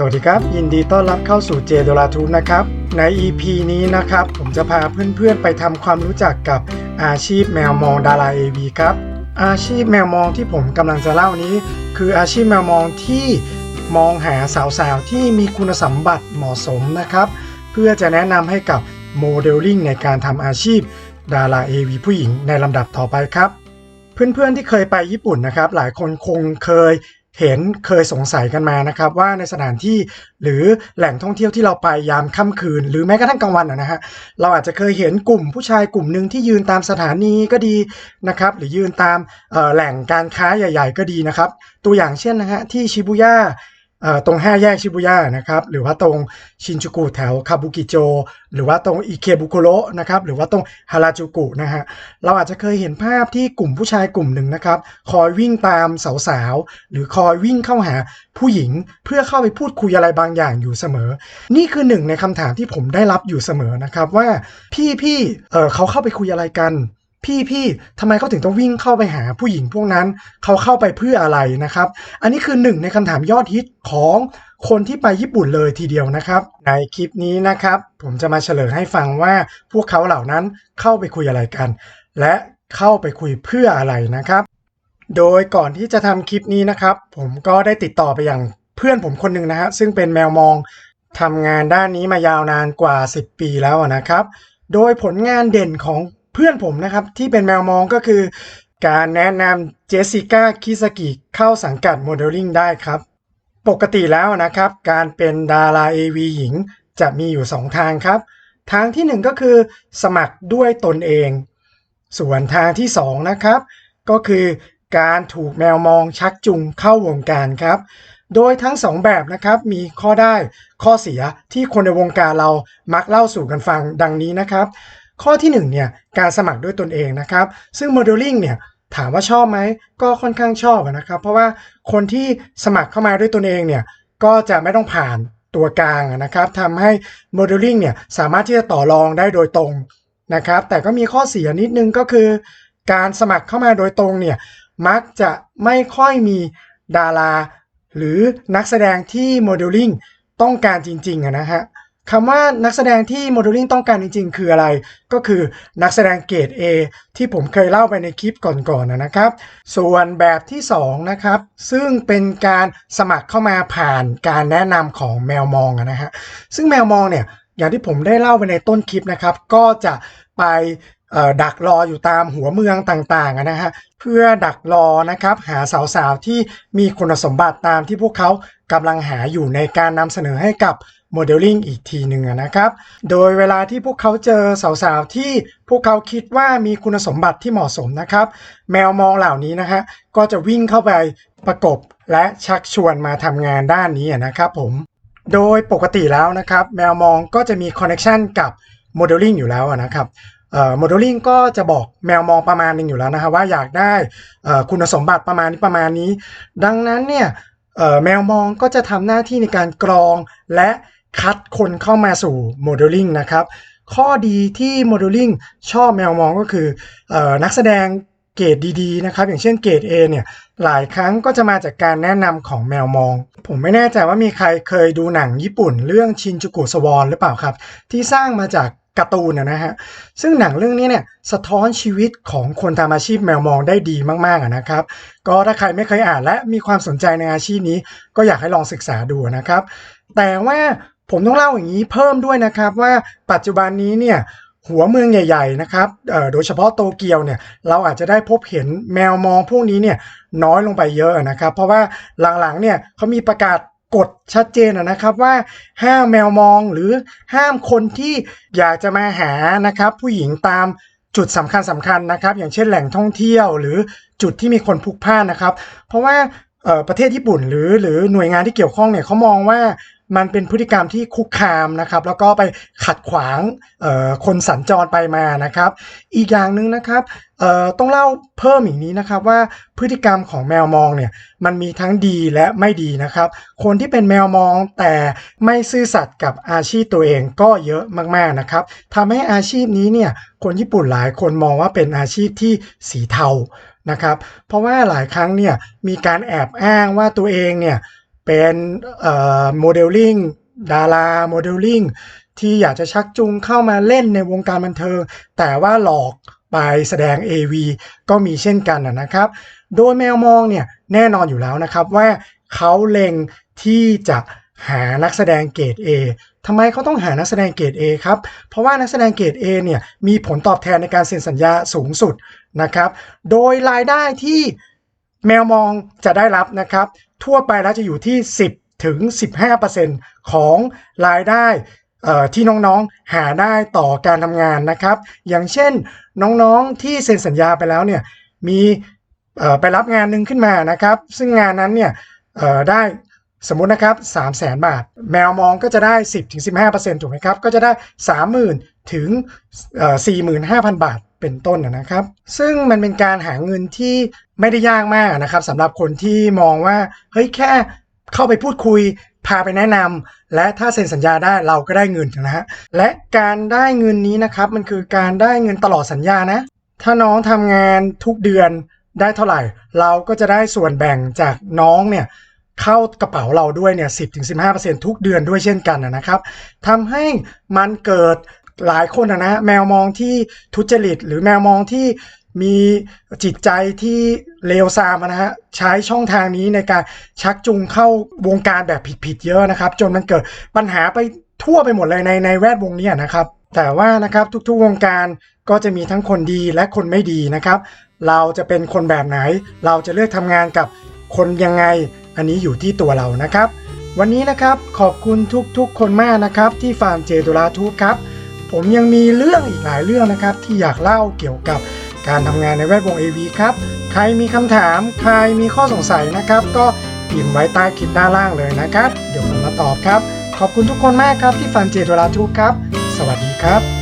สวัสดีครับ ยินดีต้อนรับเข้าสู่เจโดราทูนะครับ ใน EP นี้นะครับ ผมจะพาเพื่อนๆไปทำความรู้จักกับอาชีพแมวมองดารา AV ครับ อาชีพแมวมองที่ผมกำลังจะเล่านี้ คืออาชีพแมวมองที่มองหาสาวๆ ที่มีคุณสมบัติเหมาะสมนะครับ เพื่อจะแนะนำให้กับโมเดลลิ่งในการทำอาชีพดารา AV ผู้หญิงในลำดับต่อไปครับ เพื่อนๆที่เคยไปญี่ปุ่นนะครับ หลายคนคงเคย เห็นเคยสงสัยกันมานะครับว่าในสถานที่หรือแหล่งท่องเที่ยวที่เราไปยามค่ำคืน หรือแม้กระทั่งกลางวันนะฮะเราอาจจะเคยเห็นกลุ่มผู้ชายกลุ่มหนึ่งที่ยืนตามสถานีก็ดีนะครับหรือยืนตามแหล่งการค้าใหญ่ ๆ ก็ดีนะครับ ตัวอย่างเช่นนะฮะที่ชิบูย่า ตรง 5 แยกชิบุย่านะครับหรือว่าตรงชินจูกุแถวคาบุกิโจ หรือว่าตรงอิเคบุโกโรนะครับหรือว่าตรงฮาราจูกุนะฮะเราอาจจะเคยเห็นภาพที่กลุ่มผู้ชายกลุ่มหนึ่งนะครับคอยวิ่งตามสาวๆ หรือคอยวิ่งเข้าหาผู้หญิงเพื่อเข้าไปพูดคุยอะไรบางอย่างอยู่เสมอ นี่คือหนึ่งในคำถามที่ผมได้รับอยู่เสมอนะครับว่าพี่พี่ๆเออเขาเข้าไปคุยอะไรกัน พี่พี่ทำไมเขาถึงต้องวิ่งเข้าไปหาผู้หญิงพวกนั้น เขาเข้าไปเพื่ออะไรนะครับ อันนี้คือหนึ่งในคำถามยอดฮิตของคนที่ไปญี่ปุ่นเลยทีเดียวนะครับ ในคลิปนี้นะครับ ผมจะมาเฉลยให้ฟังว่าพวกเขาเหล่านั้นเข้าไปคุยอะไรกัน และเข้าไปคุยเพื่ออะไรนะครับ โดยก่อนที่จะทำคลิปนี้นะครับ ผมก็ได้ติดต่อไปอย่างเพื่อนผมคนหนึ่งนะฮะซึ่งเป็นแมวมองทำงานด้านนี้มายาวนานกว่า 10 ปีแล้วนะครับ โดยผลงานเด่นของ พื่อนผมนะครับ ที่เป็นแมวมองก็คือการแนะนำเจสสิก้าคิสกิเข้าสังกัดโมเดลลิ่งได้ครับ ปกติแล้วนะครับ การเป็นดารา AV หญิงจะมีอยู่ 2 ทางครับ ทางทีหนึ่1 ก็คือสมัครด้วยตนเอง ส่วนทางที่ 2 นะครับ ก็คือการถูกแมวมองชักจูงเข้าวงการครับ โดยทั้ง 2 แบบนะครับมีข้อได้ข้อเสียที่คนในวงการเรามักเล่าสู่กันฟังดังนี้นะครับ ข้อที่1เนี่ยการสมัครด้วยตนเองนะครับ ซึ่งโมเดลลิ่งเนี่ยถามว่าชอบไหมก็ค่อนข้างชอบนะครับ เพราะว่าคนที่สมัครเข้ามาด้วยตนเองเนี่ยก็จะไม่ต้องผ่านตัวกลางนะครับทำให้โมเดลลิ่งเนี่ยสามารถที่จะต่อรองได้โดยตรงนะครับ แต่ก็มีข้อเสียนิดนึงก็คือ การสมัครเข้ามาโดยตรงเนี่ยมักจะไม่ค่อยมีดารา หรือนักแสดงที่โมเดลลิ่งต้องการจริงๆนะฮะ คำว่านักแสดงที่โมเดลลิ่งต้องการจริง ๆ คืออะไร ก็คือนักแสดงเกรด A ที่ผมเคยเล่าไปในคลิปก่อนๆนะนะครับ ส่วนแบบที่ 2 นะครับ ซึ่งเป็นการสมัครเข้ามาผ่านการแนะนำของแมวมองนะฮะซึ่งแมวมองเนี่ยอย่างที่ผมได้เล่าไปในต้นคลิปนะครับ ก็จะไปดักรออยู่ตามหัวเมืองต่างๆนะฮะเพื่อดักรอนะครับหาสาวๆที่มีคุณสมบัติตามที่พวกเขากำลังหาอยู่ในการนำเสนอให้กับ โมเดลลิ่งอีกทีหนึ่งนะครับ โดยเวลาที่พวกเขาเจอสาวๆ ที่พวกเขาคิดว่ามีคุณสมบัติที่เหมาะสมนะครับ แมวมองเหล่านี้นะฮะก็จะวิ่งเข้าไปประกบและชักชวนมาทำงานด้านนี้นะครับผม โดยปกติแล้วนะครับ แมวมองก็จะมีคอนเน t ชันกับโมเดลลิ่งอยู่แล้วนะครับโมเดลลิ่งก็จะบอกแมวมองประมาณหนึงอยู่แล้วนะครับว่าอยากได้คุณสมบัติประมาณนี้ประมาณนี้ ดังนั้นเนี่ยแมวมองก็จะทำหน้าที่ในการกรองและ คัดคนเข้ามาสู่โมเดลลิ่งนะครับ ข้อดีที่โมเดลลิ่งชอบแมวมองก็คือออนักแสดงเกรดดีๆนะครับ อย่างเช่นเกรด A เนี่ยหลายครั้งก็จะมาจากการแนะนำของแมวมอง ผมไม่แน่ใจว่ามีใครเคยดูหนังญี่ปุ่น เรื่องชินจูกุสวอนหรือเปล่าครับ ที่สร้างมาจากการ์ตูนนะฮะ ซึ่งหนังเรื่องนี้เนี่ยสะท้อนชีวิตของคนทำอาชีพแมวมองได้ดีมากๆนะครับ ก็ถ้าใครไม่เคยอ่านและมีความสนใจในอาชีพนี้ ก็อยากให้ลองศึกษาดูนะครับ แต่ว่า ผมต้องเล่าอย่างนี้เพิ่มด้วยนะครับว่าปัจจุบันนี้เนี่ยหัวเมืองใหญ่ ๆ นะครับโดยเฉพาะโตเกียวเนี่ย เราอาจจะได้พบเห็นแมวมองพวกนี้เนี่ยน้อยลงไปเยอะนะครับ เพราะว่าหลังๆ เนี่ยเขามีประกาศกฎชัดเจนนะครับว่าห้ามแมวมองหรือห้ามคนที่อยากจะมาหานะครับ ผู้หญิงตามจุดสำคัญสำคัญนะครับ อย่างเช่นแหล่งท่องเที่ยว หรือจุดที่มีคนพลุกพล่านนะครับ เพราะว่าประเทศญี่ปุ่นหรือหรือหน่วยงานที่เกี่ยวข้องเนี่ยเขามองว่า มันเป็นพฤติกรรมที่คุกคามนะครับ แล้วก็ไปขัดขวางคนสัญจรไปมานะครับ อีกอย่างหนึ่งนะครับต้องเล่าเพิ่มอีกนี้นะครับว่าพฤติกรรมของแมวมองเนี่ยมันมีทั้งดีและไม่ดีนะครับ คนที่เป็นแมวมองแต่ไม่ซื่อสัตย์กับอาชีพตัวเองก็เยอะมากๆนะครับทำให้อาชีพนี้เนี่ยคนญี่ปุ่นหลายคนมองว่าเป็นอาชีพที่สีเทานะครับ เพราะว่าหลายครั้งเนี่ยมีการแอบอ้างว่าตัวเองเนี่ย เป็นโมเดลลิ่งดาราโมเดลลิ่งที่อยากจะชักจูงเข้ามาเล่นในวงการบันเทิง แต่ว่าหลอกไปแสดง AV ก็มีเช่นกันนะนะครับ โดยแมวมองเนี่ยแน่นอนอยู่แล้วนะครับว่าเขาเล็งที่จะหานักแสดงเกรด A ทำไมเขาต้องหานักแสดงเกรด A ครับ เพราะว่านักแสดงเกรด A เนี่ยมีผลตอบแทนในการเซ็นสัญญาสูงสุดนะครับ โดยรายได้ที่ แมวมองจะได้รับนะครับ ทั่วไปแล้วจะอยู่ที่ 10ถึง15%ของรายได้ที่น้องๆหาได้ต่อการทำงานนะครับ อย่างเช่นน้องๆที่เซ็นสัญญาไปแล้วเนี่ยมีไปรับงานหนึ่งขึ้นมานะครับ ซึ่งงานนั้นเนี่ยได้สมมุตินะครับ3 0 0แสนบาท แมวมองก็จะได้ 10-15%ถูกไหมครับ ก็จะได้30,000 ถึง 45,000 บาทเป็นต้นนะครับ ซึ่งมันเป็นการหาเงินที่ไม่ได้ยากมากนะครับสำหรับคนที่มองว่าเฮ้ยแค่เข้าไปพูดคุยพาไปแนะนำและถ้าเซ็นสัญญาได้เราก็ได้เงินนะฮะและการได้เงินนี้นะครับมันคือการได้เงินตลอดสัญญานะถ้าน้องทำงานทุกเดือนได้เท่าไหร่ เราก็จะได้ส่วนแบ่งจากน้องเนี่ยเข้ากระเป๋าเราด้วยเนี่ย10-15%ทุกเดือนด้วยเช่นกันนะนะครับทำให้มันเกิด หลายคนนะนะแมวมองที่ทุจริต หรือแมวมองที่มีจิตใจที่เลวทรามนะฮะใช้ช่องทางนี้ในการชักจูงเข้าวงการแบบผิดๆเยอะนะครับ จนมันเกิดปัญหาไปทั่วไปหมดเลยในในแวดวงนี้นะครับ แต่ว่านะครับทุกๆวงการก็จะมีทั้งคนดีและคนไม่ดีนะครับ เราจะเป็นคนแบบไหน เราจะเลือกทำงานกับคนยังไง อันนี้อยู่ที่ตัวเรานะครับ วันนี้นะครับขอบคุณทุกๆ คนมากนะครับ ที่ฟาร์มเจดุราทูบครับ ผมยังมีเรื่องอีกหลายเรื่องนะครับ ที่อยากเล่าเกี่ยวกับการทำงานในแวดวง AV ครับ ใครมีคำถาม ใครมีข้อสงสัยนะครับ ก็พิมพ์ไว้ใต้คลิปด้านล่างเลยนะครับ เดี๋ยวผมมาตอบครับ ขอบคุณทุกคนมากครับที่ฟังเจดุราทูบครับ สวัสดีครับ